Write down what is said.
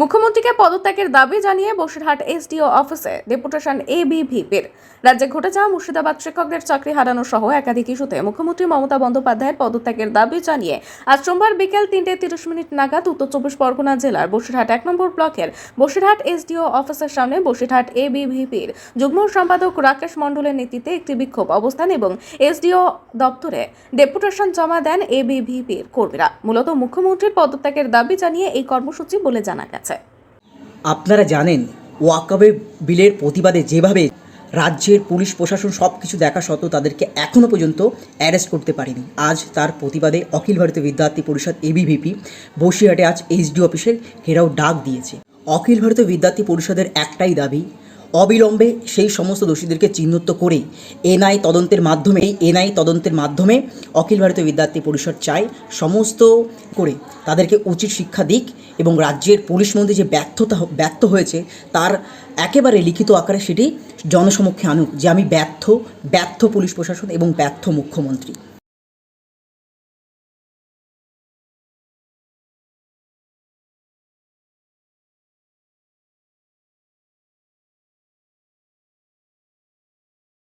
মুখ্যমন্ত্রীকে পদত্যাগের দাবি জানিয়ে বসিরহাট এসডিও অফিসে ডেপুটেশন এ এবিভিপির রাজ্যে ঘটে যাওয়া মুর্শিদাবাদ শিক্ষকদের চাকরি হারানো সহ একাধিক ইস্যুতে মুখ্যমন্ত্রী মমতা বন্দ্যোপাধ্যায়ের পদত্যাগের দাবি জানিয়ে আজ সোমবার বিকেল তিনটে তিরিশ মিনিট নাগাদ উত্তর চব্বিশ পরগনা জেলার বসিরহাট এক নম্বর ব্লকের বসিরহাট এসডিও অফিসের সামনে বসিরহাট এবিভিপির যুগ্ম সম্পাদক রাকেশ মণ্ডলের নেতৃত্বে একটি বিক্ষোভ অবস্থান এবং এসডিও দপ্তরে ডেপুটেশন জমা দেন এবিভিপির কর্মীরা। মূলত মুখ্যমন্ত্রীর পদত্যাগের দাবি জানিয়ে এই কর্মসূচি বলে জানা গেছে। আপনারা জানেন ওয়াকাবে বিলের প্রতিবাদে যেভাবে রাজ্যের পুলিশ প্রশাসন সব কিছু দেখা সত্ত্বেও তাদেরকে এখনও পর্যন্ত অ্যারেস্ট করতে পারেনি। আজ তার প্রতিবাদে অখিল ভারতীয় বিদ্যার্থী পরিষদ এবিভিপি বসিরহাটে আজ এইচডি অফিসের ঘেরাও ডাক দিয়েছে। অখিল ভারতীয় বিদ্যার্থী পরিষদের একটাই দাবি অবিলম্বে সেই সমস্ত দোষীদেরকে চিহ্নিত করে এনআই তদন্তের মাধ্যমে এই এনআই তদন্তের মাধ্যমে অখিল ভারতীয় বিদ্যার্থী পরিষদ চায় সমস্ত করে তাদেরকে উচিত শিক্ষা দিক এবং রাজ্যের পুলিশ মন্ত্রী যে ব্যর্থতা ব্যর্থ হয়েছে তার একেবারে লিখিত আকারে সেটি জনসমক্ষে আনুক যে আমি ব্যর্থ ব্যর্থ পুলিশ প্রশাসন এবং ব্যর্থ মুখ্যমন্ত্রী।